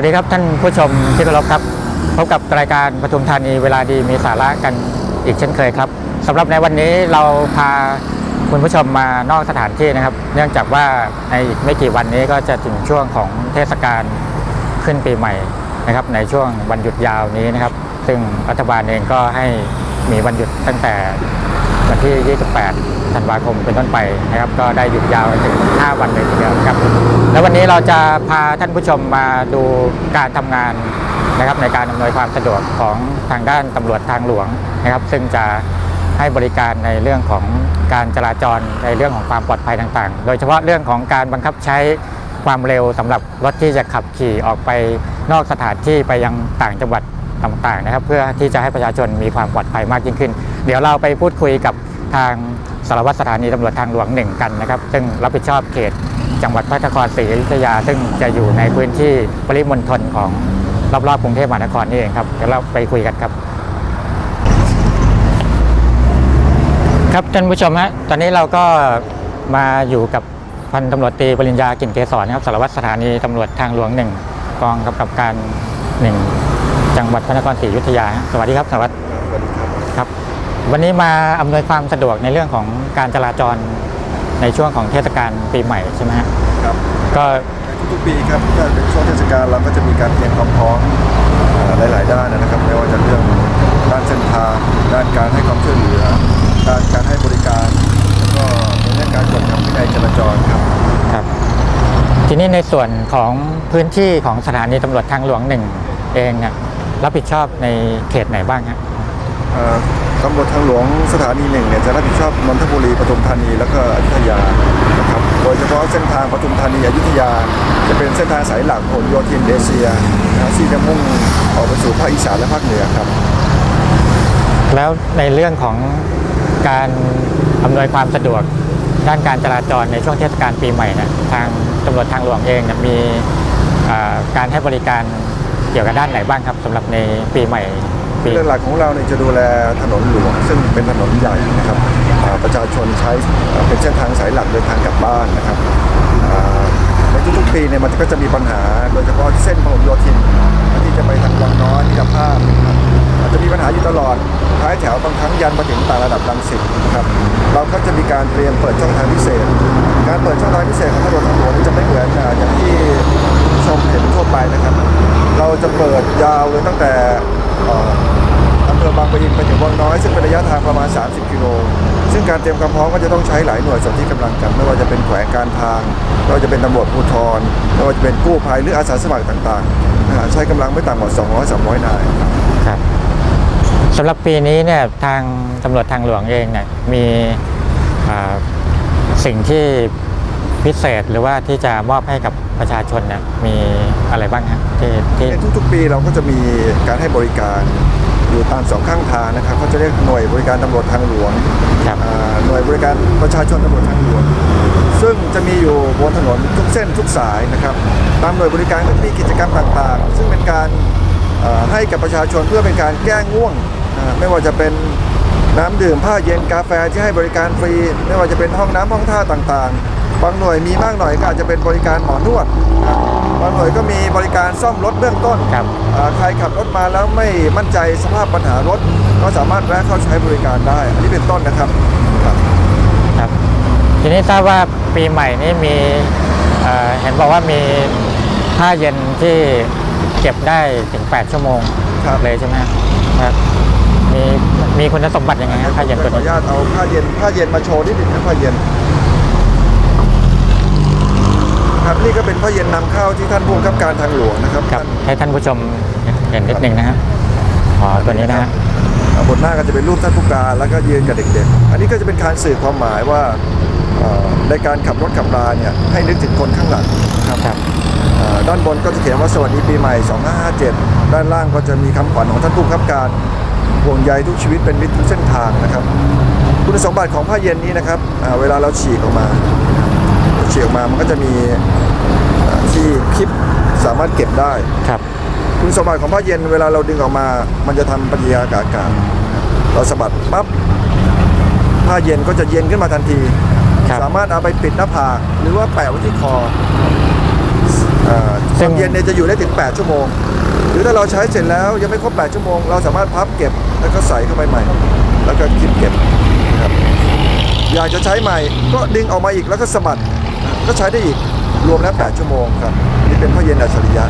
วัสดีครับท่านผู้ชมที่เคารพครับ พบกับรายการปทุมธานีเวลาดีมีสาระกันอีกเช่นเคยครับสำหรับในวันนี้เราพาคุณผู้ชมมานอกสถานที่นะครับ เนื่องจากว่าในอีกไม่กี่วันนี้ก็จะถึงช่วงของเทศกาลขึ้นปีใหม่นะครับ ในช่วงวันหยุดยาวนี้นะครับ ซึ่งรัฐบาลเองก็ให้มีวันหยุดตั้งแต่ วันที่ 28 ธันวาคมเป็นต้นไปนะครับ ก็ได้หยุดยาวถึง 5 วันเลยทีเดียวครับ แล้ววันนี้เราจะพาท่านผู้ชมมาดูการทำงานนะครับในการอำนวยความสะดวกของทางด้านตำรวจทางหลวงนะครับ ซึ่งจะให้บริการในเรื่องของการจราจรในเรื่องของความปลอดภัยต่างๆ โดยเฉพาะเรื่องของการบังคับใช้ความเร็วสำหรับรถที่จะขับขี่ออกไปนอกสถานที่ไปยังต่างจังหวัดต่างๆนะครับ เพื่อที่จะให้ประชาชนมีความปลอดภัยมากยิ่งขึ้น เดี๋ยวเราไปพูดคุยกับทางสารวัตรสถานีตำรวจทางหลวงหนึ่งกันนะครับ ซึ่งรับผิดชอบเขตจังหวัดพระนครศรีอยุธยา ซึ่งจะอยู่ในพื้นที่ปริมณฑลของรอบๆกรุงเทพมหานครนี่เองครับเดี๋ยวเราไปคุยกันครับ ครับท่านผู้ชมฮะตอนนี้เราก็มาอยู่กับพันตำรวจตรีปริญญากินเกษรนะครับสารวัตรสถานีตำรวจทางหลวงหนึ่งกองกำกับการหนึ่งจังหวัดพระนครศรีอยุธยา สวัสดีครับสารวัตร สวัสดีครับ ครับ วันนี้มาอำนวยความสะดวกในเรื่องของการจราจรในช่วงของเทศกาลปีใหม่ใช่ไหมฮะครับก็ ทุกๆปีครับถ้าเป็นช่วงเทศกาลเราก็จะมีการเตรียมความพร้อมเอ่อหลาย ๆ ด้านนะครับไม่ว่าจะเรื่องด้านเส้นทางด้านการให้ความช่วยเหลือด้านการให้บริการแล้วก็ในเรื่องการกวดขับวินัยจราจรครับครับทีนี้ในส่วนของพื้นที่ของสถานีตำรวจทางหลวงหนึ่งเองเนี่ยรับผิดชอบในเขตไหนบ้างฮะ เอ่อ ตำรวจทางหลวงสถานีหนึ่งเนี่ยจะรับผิดชอบนนทบุรีปทุมธานีแล้วก็อยุธยานะครับโดยเฉพาะเส้นทางปทุมธานีอยุธยา จะเป็นเส้นทางสายหลักผลโยธินเอเชียนะที่จะมุ่งออกไปสู่ภาคอีสานและภาคเหนือครับ แล้วในเรื่องของการอำนวยความสะดวกด้านการจราจรในช่วงเทศกาลปีใหม่เนะทางตำรวจทางหลวงเองเนี่ยมีการให้บริการเกี่ยวกับด้านไหนบ้างครับสำหรับในปีใหม่ เรื่องหลักของเราเนี่ยจะดูแลถนนหลวงซึ่งเป็นถนนใหญ่นะครับประชาชนใช้เป็นเส้นทางสายหลักเดินทางกลับบ้านนะครับอ่าในทุกๆปีเนี่ยมันก็จะมีปัญหาโดยเฉพาะเส้นพหลโยธินที่จะไปทางวังน้อยมิตรภาพนะครับอาจจะมีปัญหาอยู่ตลอดท้ายแถวบางครั้งยันมาถึงต่างระดับรังสิตนะครับเราก็จะมีการเตรียมเปิดช่องทางพิเศษ การเปิดช่องทางพิเศษของตำรวจทางหลวงนี่จะไม่เหมือนอย่างที่ชมเห็นทั่วไปนะครับ เราจะเปิดยาวเลยตั้งแต่ อำเภอบางปะอินไปถึงวังน้อย ซึ่งเป็นระยะทางประมาณ 30 กิโล ซึ่งการเตรียมความพร้อมก็จะต้องใช้หลายหน่วยส่วนที่กำลังกันไม่ว่าจะเป็นแขวงการทางไม่ว่าจะเป็นตำรวจภูธรไม่ว่าจะเป็นกู้ภัยหรืออาสาสมัครต่างๆ ใช้กำลังไม่ต่ำกว่า 200 300 นายครับสำหรับปีนี้เนี่ยทางตำรวจทางหลวงเองเนี่ยมีสิ่งที่ พิเศษหรือว่าที่จะมอบให้กับประชาชนเนี่ยมีอะไรบ้างฮะที่ที่ในทุกๆปีเราก็จะมีการให้บริการอยู่ตามสองข้างทางนะครับเขาจะเรียกหน่วยบริการตำรวจทางหลวงครับอ่าหน่วยบริการประชาชนตำรวจทางหลวง ซึ่งจะมีอยู่บนถนนทุกเส้นทุกสายนะครับ ตามหน่วยบริการก็จะมีกิจกรรมต่างๆ ซึ่งเป็นการเอ่อให้กับประชาชนเพื่อเป็นการแก้ง่วงอ่าไม่ว่าจะเป็นน้ำดื่มผ้าเย็นกาแฟที่ให้บริการฟรี ไม่ว่าจะเป็นห้องน้ำห้องท่าต่างๆ บางหน่วยมีมากหน่อยก็อาจจะเป็นบริการหมอนวดนะครับบางหน่วยก็มีบริการซ่อมรถเบื้องต้นครับ อ่าใครขับรถมาแล้วไม่มั่นใจสภาพปัญหารถ ก็สามารถแวะเข้าใช้บริการได้ อันนี้เป็นต้นนะครับครับ ครับทีนี้ทราบว่าปีใหม่นี้มีเอ่อเห็นบอกว่ามีผ้าเย็นที่เก็บได้ถึง 8 ชั่วโมงครับ เลยใช่ไหมครับมีมีคุณสมบัติยังไงครับผ้าเย็นขตัวออนุนี้ญาตเอาผ้าเย็นผ้าเย็นมาโชว์นิดหนึงครับผ้าเย็น ครับนี่ก็เป็นผ้าเย็นนำเข้าที่ท่านผู้บังคับการทางหลวงนะครับครับท่านให้ท่านผู้ชมเห็นนิดนึงนะฮะอ๋อตัวนี้นะฮะอ่าบนหน้าก็จะเป็นรูปท่านผู้การแล้วก็ยืนกับเด็กๆ อันนี้ก็จะเป็นการสื่อความหมายว่าเอ่อในการขับรถขับราเนี่ยให้นึกถึงคนข้างหลังนะครับครับอ่าด้านบนก็จะเขียนว่าสวัสดีปีใหม่ 2557 ด้านล่างก็จะมีคำขวัญของท่านผู้บังคับการห่วงใยทุกชีวิตเป็นมิตรทุกเส้นทางนะครับ คุณสมบัติของผ้าเย็นนี้นะครับอ่าเวลาเราฉีกออกมา ฉีกออกมามันก็จะมีอ่าที่คลิปสามารถเก็บได้ครับคุณสมบัติของผ้าเย็นเวลาเราดึงออกมา มันจะทำปฏิกิริยากับอากาศเราสะบัดปั๊บผ้าเย็นก็จะเย็นขึ้นมาทันทีครับสามารถเอาไปปิดหน้าผากหรือว่าแปะไว้ที่คอเอ่อซึ่งความเย็นเนี่ยจะอยู่ได้ถึง 8 ชั่วโมง หรือถ้าเราใช้เสร็จแล้วยังไม่ครบ 8 ชั่วโมง เราสามารถพับเก็บแล้วก็ใส่เข้าไปใหม่ แล้วก็คิดเก็บนะครับอยากจะใช้ใหม่ก็ดึงออกมาอีกแล้วก็สะบัด ก็ใช้ได้อีกรวมแล้ว 8 ชั่วโมงครับ นี่เป็นผ้าเย็นอัจฉริยะ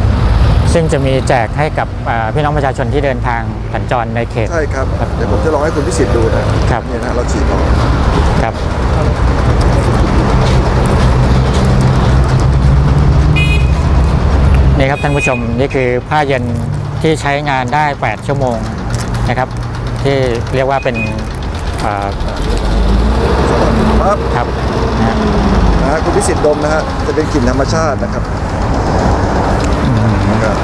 ซึ่งจะมีแจกให้กับอ่าพี่น้องประชาชนที่เดินทางสัญจรในเขต ใช่ครับเดี๋ยวผมจะลองให้คุณพิสิทธิ์ดูนะครับ เนี่ยนะเราฉีดออกครับ นี่ครับท่านผู้ชมนี่คือผ้าเย็นที่ใช้งานได้ 8 ชั่วโมงนะครับ ที่เรียกว่าเป็นอ่าปั๊บครับนะฮะ นะฮะคุณพิสิทธิ์ดมนะฮะจะเป็นกลิ่นธรรมชาตินะครับครับ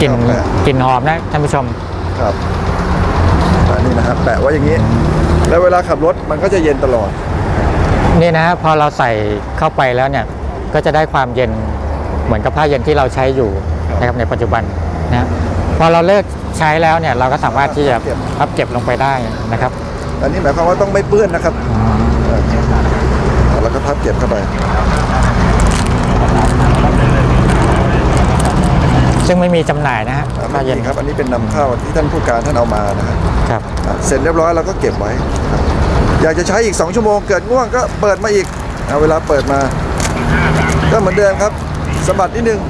กลิ่นแปะกลิ่นหอมนะท่านผู้ชม ครับอันนี้นะครับแปะไว้อย่างนี้ แล้วเวลาขับรถมันก็จะเย็นตลอดนี่นะฮะพอเราใส่เข้าไปแล้วเนี่ยก็จะได้ความเย็นเหมือนกับผ้าเย็นที่เราใช้อยู่นะครับในปัจจุบันนะฮะพอเราเลิกใช้แล้วเนี่ยเราก็สามารถที่จะพับเก็บลงไปได้นะครับ อันนี้หมายความว่าต้องไม่เปื้อนนะครับเออแล้วก็ พับเก็บเข้าไปซึ่งไม่มีจำหน่ายนะฮะอ่าผ้าไม่เย็มีนครับ อันนี้เป็นนำเข้าที่ท่านผู้การท่านเอามานะฮะครับอะเสร็จเรียบร้อยเราก็เก็บไว้นะครับอยากจะใช้อีก 2 ชั่วโมงเกิดง่วงก็เปิดมาอีกเอาเวลาเปิดมา ก็เหมือนเดิมครับสะบัดนิดนึง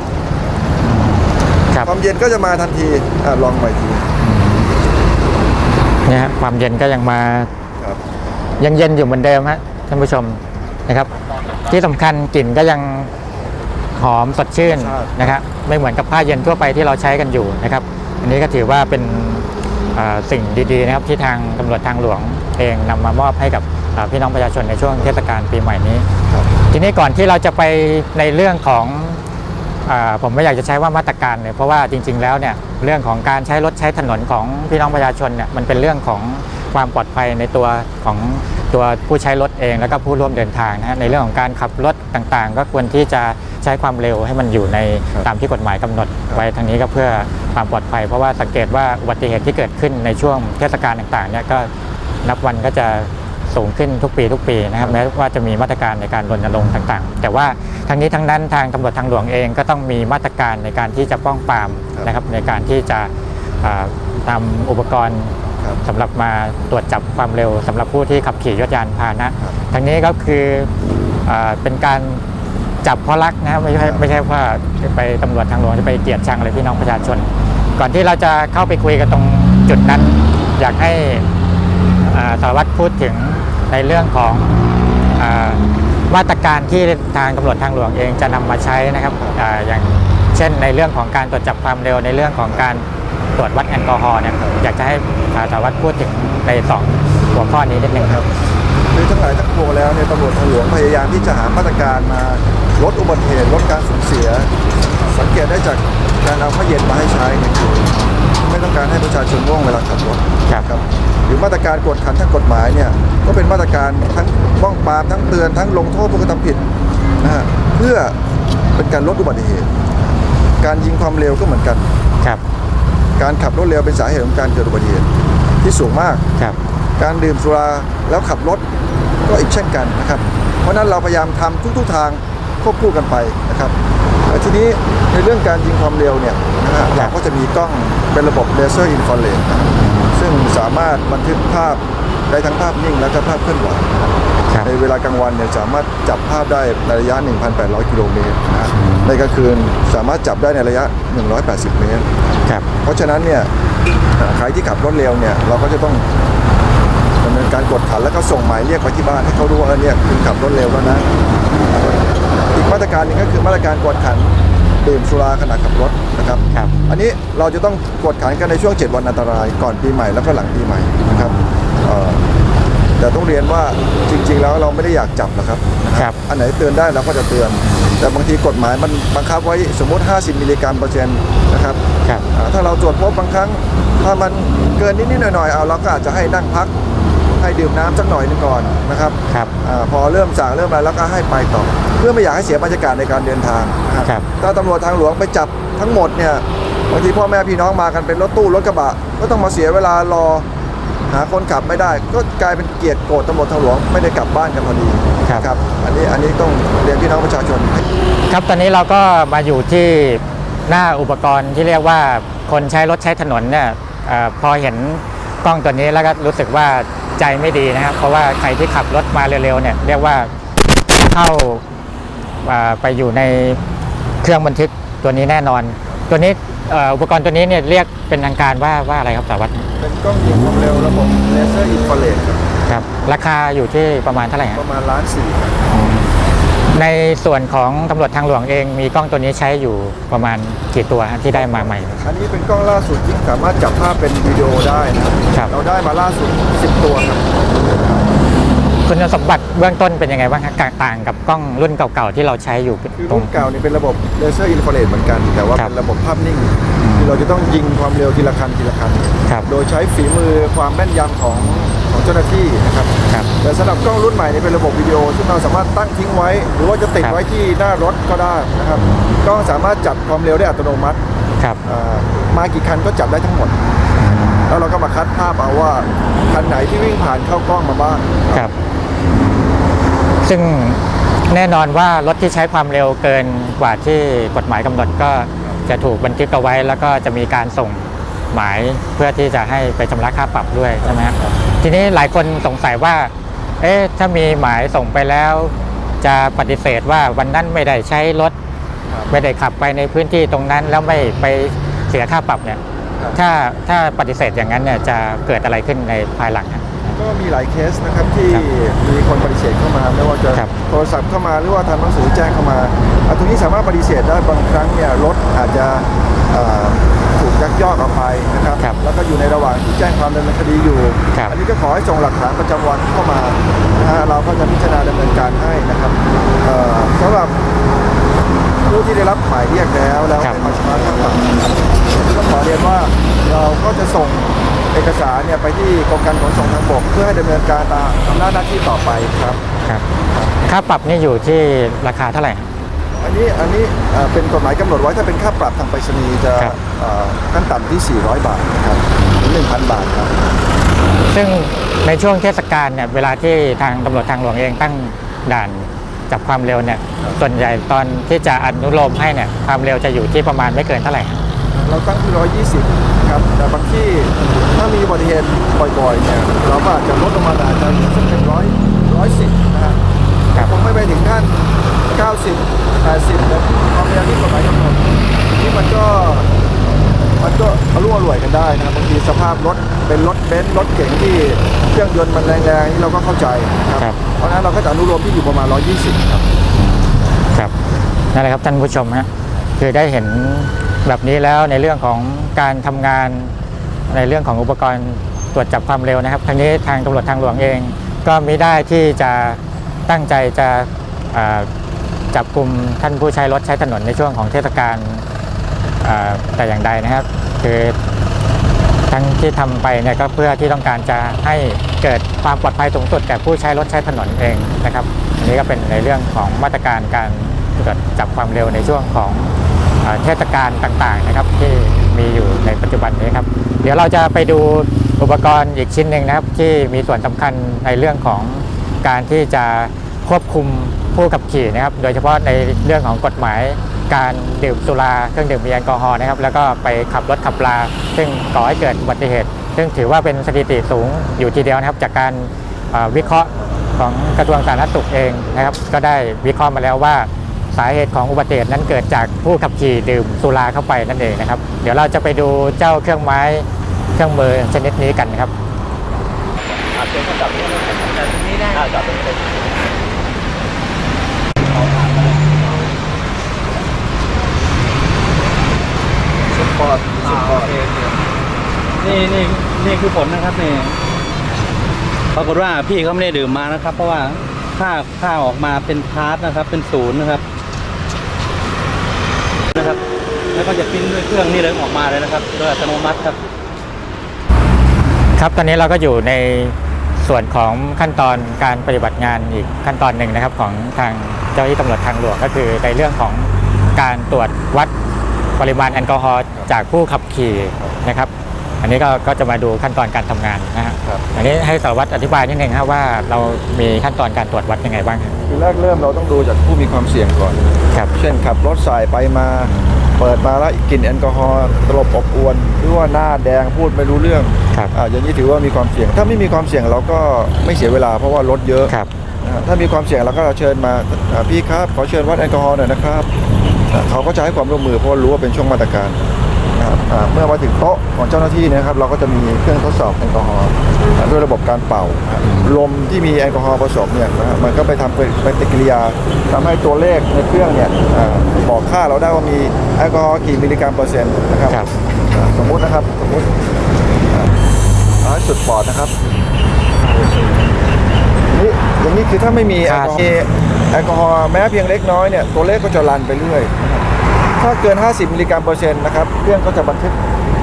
ครับความเย็นก็จะมาทันทีอะลองใหม่ทีเนี่ยฮะความเย็นก็ยังมาครับยังเย็นอยู่เหมือนเดิมฮะท่านผู้ชม นะครับ ที่สำคัญกลิ่นก็ยังหอมสดชื่นนะครับ ไม่เหมือนกับผ้าเย็นทั่วไปที่เราใช้กันอยู่นะครับ อันนี้ก็ถือว่าเป็นอ่าสิ่งดีๆนะครับที่ทางตำรวจทางหลวงเองนำมามอบให้กับอ่าพี่น้องประชาชนในช่วงเทศกาลปีใหม่นี้ครับทีนี้ก่อนที่เราจะไปในเรื่องของอาผมไม่อยากจะใช้ว่ามาตรการเลยเพราะว่าจริง ๆ แล้วเนี่ยเรื่องของการใช้รถใช้ถนนของพี่น้องประชาชนเนี่ยมันเป็นเรื่องของ ความปลอดภัยในตัวของตัวผู้ใช้รถเอง แล้วก็ผู้ร่วมเดินทางนะฮะในเรื่องของการขับรถต่างๆ ก็ควรที่จะใช้ความเร็วให้มันอยู่ในครับตามที่กฎหมายกำหนดครับไว้ทางนี้ก็เพื่อความปลอดภัย เพราะว่าสังเกตว่าอุบัติเหตุที่เกิดขึ้นในช่วงเทศกาลต่างๆเนี่ยก็นับวันก็จะสูงขึ้นทุกปีทุกปีนะครับแม้ว่าจะมีมาตรการในการรณรงค์ต่างๆ แต่ว่าทั้งนี้ทั้งนั้นทางตำรวจทางหลวงเองก็ต้องมีมาตรการในการที่จะป้องปรามครับนะครับในการที่จะอ่าทำอุปกรณ์ ครับสำหรับมาตรวจจับความเร็วสำหรับผู้ที่ขับขี่ยนต์ยานพาหนะ ครับทั้งนี้ก็คืออาเป็นการจับเพราะรักนะครับไม่ใช่ครับ ไม่ใช่ว่าไปตำรวจทางหลวงจะไปเกลียดชังอะไรพี่น้องประชาชน ก่อนที่เราจะเข้าไปคุยกันตรงจุดนั้น อยากให้อ่าสารวัตรพูดถึงในเรื่องของอามาตรการที่ทางตำรวจทางหลวงเองจะนำมาใช้นะครับอาอย่างเช่นในเรื่องของการตรวจจับความเร็วในเรื่องของการ ตรวจวัดแอลกอฮอล์เนี่ยอยากจะให้อ่าสารวัตรพูดถึงในสองหัวข้อนี้นิดนึงครับคือทั้งหลายทั้งปวงแล้วเนี่ยตำรวจทางหลวงพยายามที่จะหามาตรการมาลดอุบัติเหตุลดการสูญเสีย สังเกตได้จากการเอาผ้าเย็นมาให้ใช้เนี่ยคือไม่ต้องการให้ประชาชนง่วงเวลาขับรถครับครับหรือมาตรการกวดขันทางกฎหมายเนี่ยก็เป็นมาตรการทั้งป้องปรามทั้งเตือนทั้งลงโทษผู้กระทำผิดนะฮะเพื่อเป็นการลดอุบัติเหตุ การยิงความเร็วก็เหมือนกันครับ การขับรถเร็วเป็นสาเหตุของการเกิดอุบัติเหตุที่สูงมาก ครับ การดื่มสุราแล้วขับรถก็อีกเช่นกันนะครับ เพราะฉะนั้นเราพยายามทำทุกๆทางควบคู่กันไปนะครับแต่ทีนี้ในเรื่องการยิงความเร็วเนี่ยนะฮะเราก็จะมีกล้องเป็นระบบเลเซอร์อินฟราเรดนะครับซึ่งสามารถบันทึกภาพได้ทั้งภาพนิ่งและก็ภาพเคลื่อนไหว ครับ ในเวลากลางวันเนี่ยสามารถจับภาพได้ในระยะ 1,800 กิโลเมตรนะฮะในกลางคืนสามารถจับได้ในระยะ 180 เมตร ครับ เพราะฉะนั้นเนี่ยเอ่อใครที่ขับรถเร็วเนี่ยเราก็จะต้องดำเนินการกดขันแล้วก็ส่งหมายเรียกไปที่บ้านให้เขารู้ว่าเออเนี่ยคุณขับรถเร็วแล้วนะ อีกมาตรการหนึ่งก็คือมาตรการกดขันดื่มสุราขณะขับรถนะครับ ครับ อันนี้เราจะต้องกดขันกันในช่วง 7 วันอันตรายก่อนปีใหม่แล้วก็หลังปีใหม่นะครับเอ่อ แต่ต้องเรียนว่าจริง ๆ แล้วเราไม่ได้อยากจับนะครับนะคครัรับ อันไหนเตือนได้เราก็จะเตือน แต่บางทีกฎหมายมันบังคับไว้สมมติ 50 มิลลิกรัมเปอร์เซ็นต์นะครับครับ อ่าถ้าเราตรวจพบบางครั้ง ถ้ามันเกินนิดๆหน่อยๆเอาเราก็อาจจะให้นั่งพัก ให้ดื่มน้ำสักหน่อยหนึงก่อนนะครับครับ อาพอเริ่มสั่งเริ่มอะไรแล้วก็ให้ไปต่อ เพื่อไม่อยากให้เสียบรรยากาศในการเดินทางนะครับ ถ้าตำรวจทางหลวงไปจับทั้งหมดเนี่ยบางทีพ่อแม่พี่น้องมากันเป็นรถตู้รถกระบะก็ต้องมาเสียเวลารอ หาคนขับไม่ได้ ก็กลายเป็นเกียรติโกรธตำรวจทางหลวงไม่ได้กลับบ้านกันพอดีครับ อันนี้อันนี้ต้องเรียนพี่น้องประชาชน ครับตอนนี้เราก็มาอยู่ที่หน้าอุปกรณ์ที่เรียกว่าคนใช้รถใช้ถนนเนี่ยเออพอเห็นกล้องตัวนี้แล้วก็รู้สึกว่าใจไม่ดีนะครับ เพราะว่าใครที่ขับรถมาเร็วๆเนี่ยเรียกว่าเข้าอ่าไปอยู่ในเครื่องบันทึกตัวนี้แน่นอน ตัวนี้เอ่ออุปกรณ์ตัวนี้เนี่ยเรียกเป็นทางการว่าว่าอะไรครับสารวัตรเป็นกล้องยิงความเร็วระบบเลเซอร์อินฟราเรดครับครับราคาอยู่ที่ประมาณเท่าไหร่ปฮะระมาณล้านสี่ครับในส่วนของตำรวจทางหลวงเองมีกล้องตัวนี้ใช้อยู่ประมาณกี่ตัวฮะที่ได้มาใหม่ อันนี้เป็นกล้องล่าสุดที่สามารถจับภาพเป็นวิดีโอได้นะครับครับเราได้มาล่าสุด 10 ตัวครับ คุณสมบัติเบื้องต้นเป็นยังไงบ้างครับต่างกับกล้องรุ่นเก่าๆที่เราใช้อยู่คือตรรุ่ง นเก่านี่เป็นระบบเลเซอร์อินฟราเรดเหมือนกัน แต่ว่าครับเป็นระบบภาพนิ่งคือเราจะต้องยิงความเร็วทีละคันทีละคัน ครับโดยใช้ฝีมือความแม่นยำของของเจ้าหน้าที่นะครับครับแต่สำหรับกล้องรุ่นใหม่นี่เป็นระบบวิดีโอ ซึ่งเราสามารถตั้งทิ้งไว้ หรือว่าจะติดครับ ไว้ที่หน้ารถก็ได้นะครับกล้องสามารถจับความเร็วได้อัตโนมัติครับ อ่ามากี่คันก็จับได้ทั้งหมด แล้วเราก็มาคัดภาพเอาว่าคันไหนที่วิ่งผ่านเข้ากล้องมาบ้าง ครับ ซึ่งแน่นอนว่ารถที่ใช้ความเร็วเกินกว่าที่กฎหมายกำหนดก็จะถูกบันทึกเอาไว้ แล้วก็จะมีการส่งหมายเพื่อที่จะให้ไปชำระค่าปรับด้วยใช่ไหมครับทีนี้หลายคนสงสัยว่า เอ๊ะถ้ามีหมายส่งไปแล้ว จะปฏิเสธว่าวันนั้นไม่ได้ใช้รถ ไม่ได้ขับไปในพื้นที่ตรงนั้น แล้วไม่ไปเสียค่าปรับเนี่ย ถ้าถ้าปฏิเสธอย่างนั้นเนี่ยจะเกิดอะไรขึ้นในภายหลังครับ ก็มีหลายเคสนะครับที่ครับมีคนปฏิเสธเข้ามา ไม่ว่าจะครับโทรศัพท์เข้ามาหรือว่าทำหนังสือแจ้งเข้ามาอะตรงนี้สามารถปฏิเสธได้บางครั้งเนี่ยรถอาจจะเอ่อถูกยักยอกออกไปนะครับครับแล้วก็อยู่ในระหว่างที่แจ้งความดำเนินคดีอยู่ครับอันนี้ก็ขอให้ส่งหลักฐานประจำวันเข้ามานะฮะเราก็จะพิจารณาดำเนินการให้นะครับเอ่อสำหรับผู้ที่ได้รับหมายเรียกแล้วแล้วครับไม่มาชำระค่าปรับก็ขอเรียนว่าเราก็จะส่ง เอกสารเนี่ยไปที่กรมการขนส่งทางบก เพื่อให้ดำเนินการตามอำนาจหน้าที่ต่อไปครับ ครับ ค่าปรับนี่อยู่ที่ราคาเท่าไหร่อันนี้อันนี้เอ่อเป็นกฎหมายกำหนดไว้ถ้าเป็นค่าปรับทางไปรษณีย์จะครับ เอ่อขั้นต่ำที่ 400 บาทนะครับถึง1,000 บาทครับ ซึ่งในช่วงเทศกาลเนี่ยเวลาที่ทางตำรวจทางหลวงเองตั้งด่านจับความเร็วเนี่ยครับส่วนใหญ่ตอนที่จะอนุโลมให้เนี่ยความเร็วจะอยู่ที่ประมาณไม่เกินเท่าไหร่ครับ เราตั้งที่ 120ครับแต่บางที่ถ้ามีอุบัติเหตุบ่อยๆเนี่ยเราก็อาจจะลดลงมาอาจจะสักเป็นร้อยร้อยสิบนะฮะครับคงไม่ไปถึงขั้น90 80แต่ความเร็วที่กฎหมายกำหนดนี่มันก็มันก็อรุ่อร่วยกันได้นะบางทีสภาพรถเป็นรถเบนซ์รถเก๋งที่เครื่องยนต์มันแรงๆนี่เราก็เข้าใจนะครับครับเพราะฉะนั้นเราก็จะอนุโลมที่อยู่ประมาณ 120 ครับ ครับนั่นแหละครับท่านผู้ชมฮะ คือได้เห็นแบบนี้แล้วในเรื่องของการทำงานในเรื่องของอุปกรณ์ตรวจจับความเร็วนะครับทางนี้ทางตำรวจทางหลวงเอง ก็มิได้ที่จะตั้งใจจะจับกลุ่มท่านผู้ใช้รถใช้ถนนในช่วงของเทศกาลแต่อย่างใดนะครับ คือทั้งที่ทำไปเนี่ยก็เพื่อที่ต้องการจะให้เกิดความปลอดภัยสูงสุดแก่ผู้ใช้รถใช้ถนนเองนะครับอันนี้ก็เป็นในเรื่องของมาตรการการตรวจจับความเร็วในช่วงของ เทศกาลต่างๆนะครับที่มีอยู่ในปัจจุบันนี้ครับ เดี๋ยวเราจะไปดูอุปกรณ์อีกชิ้นหนึ่งนะครับ ที่มีส่วนสำคัญในเรื่องของการที่จะควบคุมผู้ขับขี่นะครับ โดยเฉพาะในเรื่องของกฎหมายการดื่มสุราเครื่องดื่มมีแอลกอฮอล์นะครับ แล้วก็ไปขับรถขับลา ซึ่งก่อให้เกิดอุบัติเหตุ ซึ่งถือว่าเป็นสถิติสูงอยู่ทีเดียวนะครับ จากการวิเคราะห์ของกระทรวงสาธารณสุขเองนะครับ ก็ได้วิเคราะห์มาแล้วว่า สาเหตุของอุบัติเหตุนั้นเกิดจากผู้ขับขี่ดื่มสุราเข้าไปนั่นเองนะครับ เดี๋ยวเราจะไปดูเจ้าเครื่องไม้เครื่องมือชนิดนี้กันครับอาจจะจับตรงนี้ได้จับตรงนี้ได้สุดปอดสุดปอดนี่นี่นี่คือผลนะครับนี่ปรากฏว่าพี่เขาไม่ได้ดื่มมานะครับ เพราะว่าค่าค่าออกมาเป็นพาร์ทนะครับ เป็นศูนย์นะครับ นะครับ แล้วก็จะปิ้นด้วยเครื่องนี่เลยออกมาเลยนะครับ โดยอัตโนมัติครับ ครับตอนนี้เราก็อยู่ในส่วนของขั้นตอนการปฏิบัติงานอีกขั้นตอนหนึ่งนะครับ ของทางเจ้าหน้าที่ตำรวจทางหลวงก็คือในเรื่องของการตรวจวัดปริมาณแอลกอฮอล์จากผู้ขับขี่นะครับ อันนี้ก็ก็จะมาดูขั้นตอนการทำงานนะฮะครับอันนี้ให้สารวัตรอธิบายนิดนึงครับว่าเรามีขั้นตอนการตรวจวัดยังไงบ้างครับคือแรกเริ่มเราต้องดูจากผู้มีความเสี่ยงก่อนครับเช่นขับรถสายไปมาเปิดมาแล้วกลิ่นแอลกอฮอล์ตลบอบอวน หรือว่าหน้าแดงพูดไม่รู้เรื่องครับอ่าอย่างนี้ถือว่ามีความเสี่ยง ถ้าไม่มีความเสี่ยงเราก็ไม่เสียเวลาเพราะว่ารถเยอะครับนะฮะถ้ามีความเสี่ยงเราก็เชิญมาอ่าพี่ครับขอเชิญวัดแอลกอฮอล์หน่อยนะครับอ่าเขาก็จะให้ความร่วมมือเพราะว่ารู้ว่าเป็นช่วงมาตรการ นะครับอ่าเมื่อมาถึงโต๊ะของเจ้าหน้าที่เนะครับ เราก็จะมีเครื่องทดสอบแอลกอฮอล์อ่าด้วยระบบการเป่านะครับลมที่มีแอลกอฮอล์ผสมเนี่ยนะฮะมันก็ไปทำปฏิกิริยาทำให้ตัวเลขในเครื่องเนี่ยอ่าบอกค่าเราได้ว่ามีแอลกอฮอล์กี่มิลลิกรัมเปอร์เซ็นต์นะครับครับอ่าสมมุตินะครับสมมุติอ่าเอาให้สุดปอดนะครับนี่อย่างนี้คือถ้าไม่มีแอลกอฮอล์แอลกอฮอล์แม้เพียงเล็กน้อยเนี่ยตัวเลขก็จะรันไปเรื่อยนะครับ ถ้าเกิน 50 มิลลิกรัมเปอร์เซ็นต์นะครับเครื่องก็จะบันทึก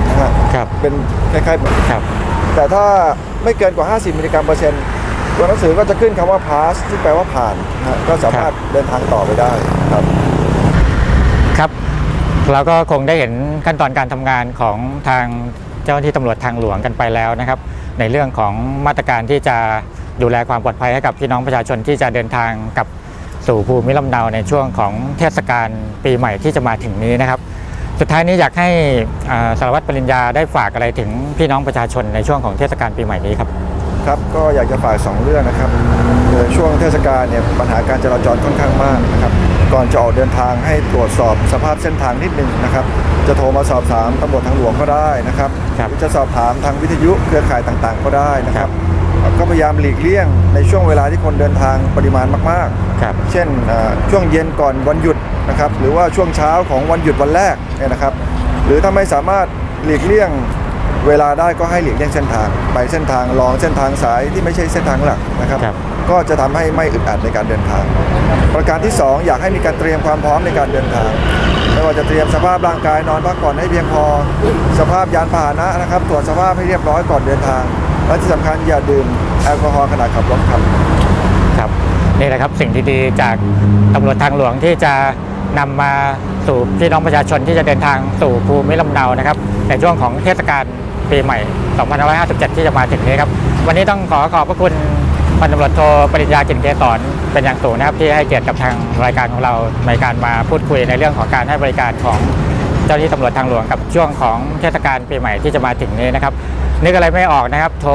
นะฮะครับเป็นคล้ายๆเหมือนครับ แต่ถ้าไม่เกินกว่า 50 มิลลิกรัมเปอร์เซ็นต์ตัวหนังสือก็จะขึ้นคำว่า pass ที่แปลว่าผ่านนะฮะก็สามารถเดินทางต่อไปได้ครับ ครับ เราก็คงได้เห็นขั้นตอนการทำงานของทางเจ้าหน้าที่ตำรวจทางหลวงกันไปแล้วนะครับ ในเรื่องของมาตรการที่จะดูแลความปลอดภัยให้กับพี่น้องประชาชนที่จะเดินทางกลับ สู่ภูมิลำเนาในช่วงของเทศกาลปีใหม่ที่จะมาถึงนี้นะครับ สุดท้ายนี้อยากให้อ่าสารวัตรปริญญาได้ฝากอะไรถึงพี่น้องประชาชนในช่วงของเทศกาลปีใหม่นี้ครับครับก็อยากจะฝากสองเรื่องนะครับคือช่วงเทศกาลเนี่ยปัญหาการจราจรค่อนข้างมากนะครับก่อนจะออกเดินทางให้ตรวจสอบสภาพเส้นทางนิดนึงนะครับจะโทรมาสอบถามตำรวจทางหลวงก็ได้นะครับครับหรือจะสอบถามทางวิทยุเครือข่ายต่างๆ ก็ได้นะครับ ก็พยายามหลีกเลี่ยงในช่วงเวลาที่คนเดินทางปริมาณมากครับๆ เช่นอ่าช่วงเย็นก่อนวันหยุดนะครับหรือว่าช่วงเช้าของวันหยุดวันแรกเนี่ยนะครับ หรือถ้าไม่สามารถหลีกเลี่ยงเวลาได้ก็ให้หลีกเลี่ยงเส้นทาง ไปเส้นทางรองเส้นทางสายที่ไม่ใช่เส้นทางหลักนะครับ ครับ ก็จะทำให้ไม่อึดอัดในการเดินทาง ประการที่ 2 อยากให้มีการเตรียมความพร้อมในการเดินทาง ไม่ว่าจะเตรียมสภาพร่างกายนอนพักผ่อนให้เพียงพอ สภาพยานพาหนะนะครับ ตรวจสภาพให้เรียบร้อยก่อนเดินทาง และที่สำคัญอย่าดื่มแอลกอฮอล์ขณะขับรถครับ ครับนี่แหละครับสิ่งดีๆจากตำรวจทางหลวงที่จะนำมาสู่พี่น้องประชาชนที่จะเดินทางสู่ภูมิลำเนานะครับ ในช่วงของเทศกาลปีใหม่ 2557 ที่จะมาถึงนี้ครับ วันนี้ต้องขอขอบพระคุณพันตำรวจโทปริญญาจินเกสรเป็นอย่างสูงนะครับที่ให้เกียรติกับทางรายการของเราในการมาพูดคุยในเรื่องของการให้บริการของเจ้าหน้าที่ตำรวจทางหลวงกับช่วงของเทศกาลปีใหม่ที่จะมาถึงนี้นะครับ นึกอะไรไม่ออกนะครับ โทร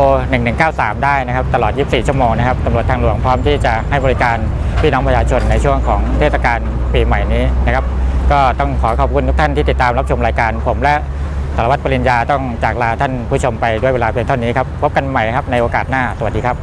1193 ได้นะครับ ตลอด 24 ชั่วโมงนะครับตำรวจทางหลวงพร้อมที่จะให้บริการพี่น้องประชาชนในช่วงของเทศกาลปีใหม่นี้นะครับ ก็ต้องขอขอบคุณทุกท่านที่ติดตามรับชมรายการผมและสารวัตรปริญญาต้องจากลาท่านผู้ชมไปด้วยเวลาเพียงเท่านี้ครับ พบกันใหม่ครับในโอกาสหน้า สวัสดีครับ